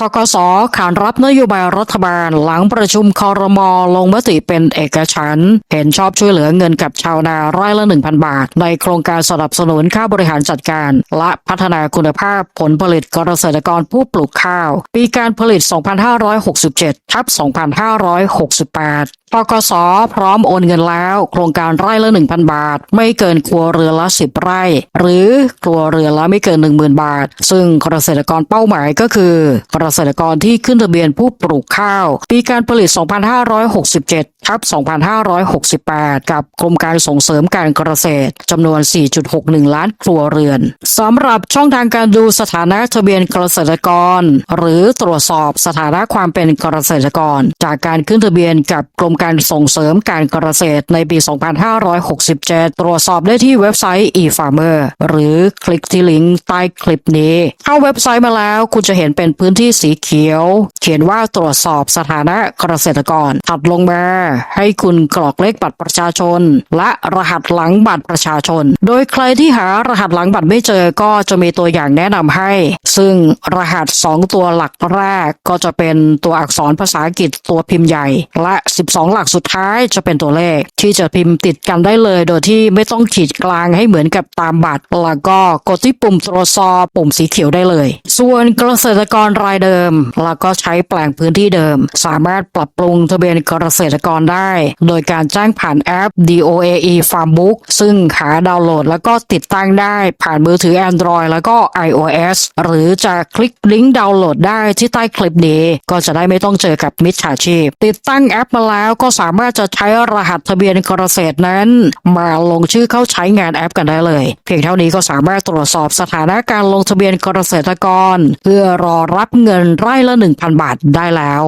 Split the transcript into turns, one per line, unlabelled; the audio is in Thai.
ทกสขานรับนโยบายรัฐบาลหลังประชุมคอรมอลงมติเป็นเอกฉันท์เห็นชอบช่วยเหลือเงินกับชาวนาไร่ละ 1,000 บาท ในโครงการสนับสนุนค่าบริหารจัดการ และพัฒนาคุณภาพผลผลิตเกษตรกรผู้ปลูกข้าว ปีการผลิต 2567 ทับ 2568ปกสพร้อมโอนเงินแล้ว โครงการไร่ละ 1,000 บาท ไม่เกินครัวเรือนละ 10 ไร่ หรือครัวเรือนละไม่เกิน 10,000 บาท ซึ่งเกษตรกรเป้าหมายก็คือ เกษตรกรที่ขึ้นทะเบียนผู้ปลูกข้าว ปีการผลิต 2567ทับ2568 กับกรมการส่งเสริมการเกษตรจำนวน 4.61 ล้านครัวเรือนสำหรับช่องทางการดูสถานะทะเบียนเกษตรกร หรือตรวจสอบสถานะความเป็นเกษตรกร จากการขึ้นทะเบียนกับกรมการส่งเสริมการเกษตรในปี 2567 ตรวจสอบได้ที่เว็บไซต์ e-farmer หรือคลิกที่ลิงก์ใต้คลิปนี้ เข้าเว็บไซต์มาแล้วคุณจะเห็นเป็นพื้นที่สีเขียว เขียนว่าตรวจสอบสถานะเกษตรกรถัดลงมา ให้คุณกรอกเลขบัตรประชาชน และรหัสหลังบัตรประชาชน โดยใครที่หารหัสหลังบัตรไม่เจอก็จะมีตัวอย่างแนะนำให้ ซึ่งรหัส 2 ตัวหลักแรกก็จะเป็นตัวอักษรภาษาอังกฤษตัวพิมพ์ใหญ่ และ 12หลักสุดท้ายจะเป็นตัวเลข ที่จะพิมพ์ติดกันได้เลย โดยที่ไม่ต้องขีดกลางให้เหมือนกับตามบัตรแล้วก็กดที่ปุ่มตรวจสอบปุ่มสีเขียวได้เลย ส่วนเกษตรกรรายเดิม แล้วก็ใช้แปลงพื้นที่เดิม สามารถปรับปรุงทะเบียนเกษตรกรได้ โดยการแจ้งผ่านแอป DOAE Farmbook ซึ่งหาดาวน์โหลด แล้วก็ติดตั้งได้ผ่านมือถือ Android แล้วก็ iOS หรือจะคลิกลิงก์ดาวน์โหลดได้ที่ใต้คลิปนี้ ก็จะได้ไม่ต้องเจอกับมิจฉาชีพ ติดตั้งแอปมาแล้วก็สามารถจะใช้รหัสทะเบียนเกษตรนั้น มาลงชื่อเข้าใช้งานแอปกันได้เลย เพียงเท่านี้ก็สามารถตรวจสอบสถานะการลงทะเบียนเกษตรกร เพื่อรอรับเงินไร่ละ 1,000 บาทได้แล้ว